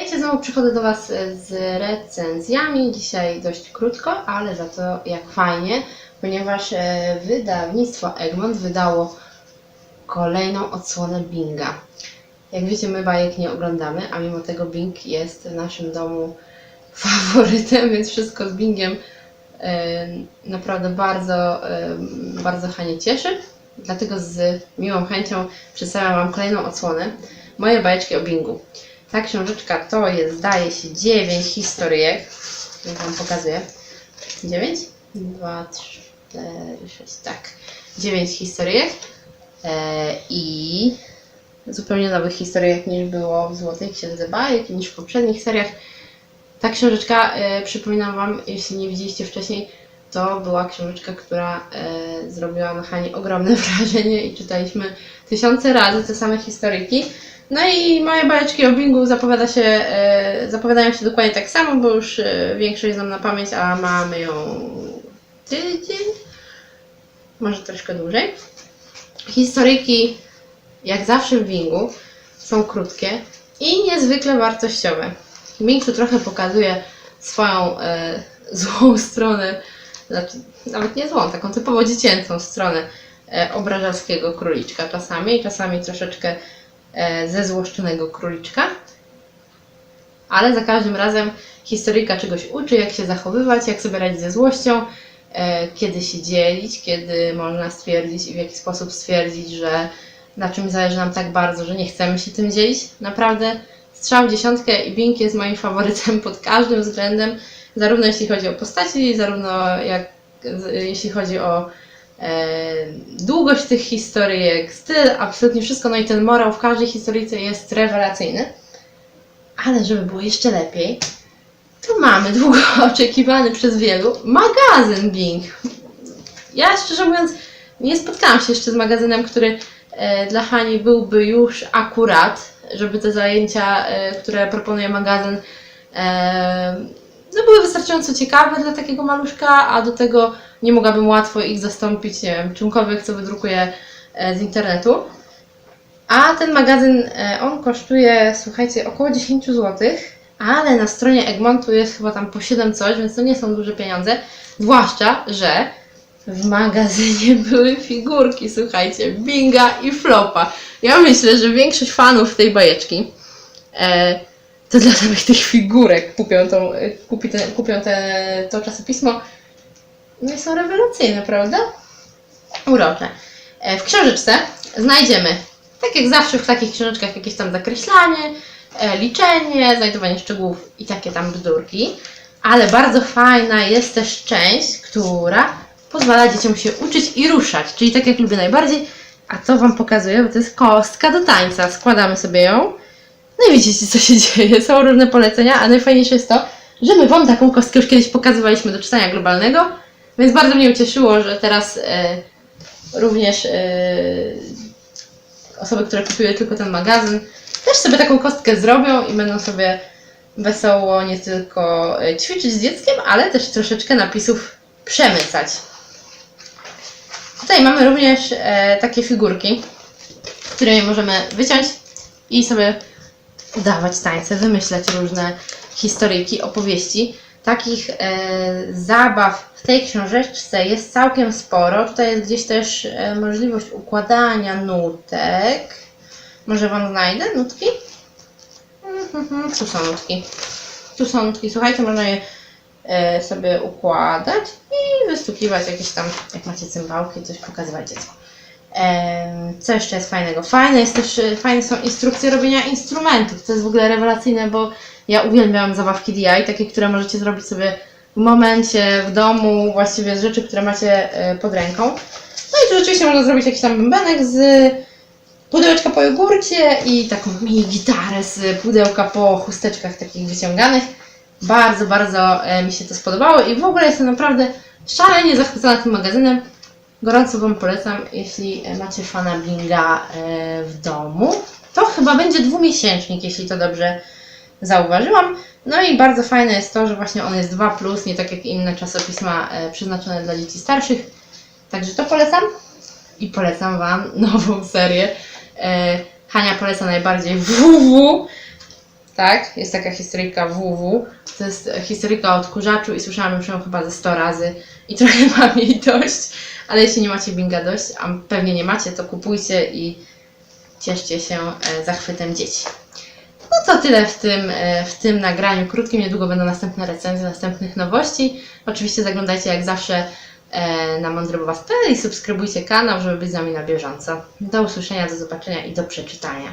Witajcie, znowu przychodzę do Was z recenzjami. Dzisiaj dość krótko, ale za to jak fajnie, ponieważ e, wydawnictwo Egmont wydało kolejną odsłonę Binga. Jak wiecie, my bajek nie oglądamy, a mimo tego Bing jest w naszym domu faworytem, więc wszystko z Bingiem e, naprawdę bardzo, e, bardzo Hanie cieszy. Dlatego z miłą chęcią przedstawiam Wam kolejną odsłonę. Moje bajeczki o Bingu. Ta książeczka to jest, zdaje się, 9 historyjek. Jak Wam pokazuję. 9? 2, 3, 4, 6, tak. 9 historyjek. E, I zupełnie nowych historyjek niż było w Złotej Księdze Bajek, niż w poprzednich seriach. Ta książeczka, e, przypominam Wam, jeśli nie widzieliście wcześniej, to była książeczka, która e, zrobiła na Hani ogromne wrażenie i czytaliśmy tysiące razy te same historyjki. No i moje bajeczki o Bingu zapowiada się, e, zapowiadają się dokładnie tak samo, bo już e, większość znam na pamięć, a mamy ją tydzień, może troszkę dłużej. Historyjki, jak zawsze w Bingu, są krótkie i niezwykle wartościowe. Bing tu trochę pokazuje swoją e, złą stronę, znaczy nawet nie złą, taką typowo dziecięcą stronę e, obrażalskiego króliczka czasami, czasami troszeczkę e, zezłoszczonego króliczka. Ale za każdym razem historyjka czegoś uczy, jak się zachowywać, jak sobie radzić ze złością, e, kiedy się dzielić, kiedy można stwierdzić i w jaki sposób stwierdzić, że na czymś zależy nam tak bardzo, że nie chcemy się tym dzielić. Naprawdę strzał dziesiątkę i Bing jest moim faworytem pod każdym względem, zarówno jeśli chodzi o postaci, zarówno jak jeśli chodzi o e, długość tych historyjek, styl, absolutnie wszystko, no i ten morał w każdej historyjce jest rewelacyjny. Ale żeby było jeszcze lepiej, to mamy długo oczekiwany przez wielu magazyn Bing. Ja szczerze mówiąc nie spotkałam się jeszcze z magazynem, który e, dla Hani byłby już akurat, żeby te zajęcia, e, które proponuje magazyn, e, no były wystarczająco ciekawe dla takiego maluszka, a do tego nie mogłabym łatwo ich zastąpić, nie wiem, czymkolwiek, co wydrukuję e, z internetu. A ten magazyn, e, on kosztuje, słuchajcie, około 10 zł, ale na stronie Egmontu jest chyba tam po 7 coś, więc to nie są duże pieniądze. Zwłaszcza, że w magazynie były figurki, słuchajcie, Binga i Flopa. Ja myślę, że większość fanów tej bajeczki e, to dla samych tych figurek kupią, tą, e, kupi te, kupią te, to czasopismo. No i są rewelacyjne, prawda? Urocze. W książeczce znajdziemy, tak jak zawsze w takich książeczkach, jakieś tam zakreślanie, e, liczenie, znajdowanie szczegółów i takie tam bzdurki. Ale bardzo fajna jest też część, która pozwala dzieciom się uczyć i ruszać, czyli tak jak lubię najbardziej. A to Wam pokazuję, bo to jest kostka do tańca. Składamy sobie ją. No i widzicie, co się dzieje. Są różne polecenia, a najfajniejsze jest to, że my Wam taką kostkę już kiedyś pokazywaliśmy do czytania globalnego, więc bardzo mnie ucieszyło, że teraz e, również e, osoby, które kupiły tylko ten magazyn, też sobie taką kostkę zrobią i będą sobie wesoło nie tylko e, ćwiczyć z dzieckiem, ale też troszeczkę napisów przemycać. Tutaj mamy również e, takie figurki, które możemy wyciąć i sobie udawać tańce, wymyślać różne historyjki, opowieści. Takich e, zabaw w tej książeczce jest całkiem sporo. Tutaj jest gdzieś też e, możliwość układania nutek. Może Wam znajdę nutki? Mhm, tu są nutki. Tu są nutki. Słuchajcie, można je e, sobie układać i wystukiwać jakieś tam, jak macie cymbałki, coś pokazywać dziecku. Co jeszcze jest fajnego? Fajne jest też, e, fajne są instrukcje robienia instrumentów. To jest w ogóle rewelacyjne, bo ja uwielbiam zabawki DIY, takie, które możecie zrobić sobie w momencie, w domu, właściwie z rzeczy, które macie e, pod ręką. No i tu rzeczywiście można zrobić jakiś tam bębenek z pudełeczka po jogurcie i taką mini gitarę z pudełka po chusteczkach takich wyciąganych. Bardzo, bardzo e, mi się to spodobało i w ogóle jestem naprawdę szalenie zachwycona tym magazynem. Gorąco Wam polecam, jeśli macie fana Binga e, w domu. To chyba będzie dwumiesięcznik, jeśli to dobrze zauważyłam. No i bardzo fajne jest to, że właśnie on jest 2, nie tak jak inne czasopisma e, przeznaczone dla dzieci starszych. Także to polecam. I polecam Wam nową serię. E, Hania poleca najbardziej WW. Tak, jest taka historyjka WW. To jest historyjka o odkurzaczu i słyszałam już ją chyba ze 100 razy i trochę mam jej dość, ale jeśli nie macie binga dość, a pewnie nie macie, to kupujcie i cieszcie się e, zachwytem dzieci. No to tyle w tym, e, w tym nagraniu krótkim. Niedługo będą następne recenzje, następnych nowości. Oczywiście zaglądajcie jak zawsze e, na mądrybowa.pl i subskrybujcie kanał, żeby być z nami na bieżąco. Do usłyszenia, do zobaczenia i do przeczytania.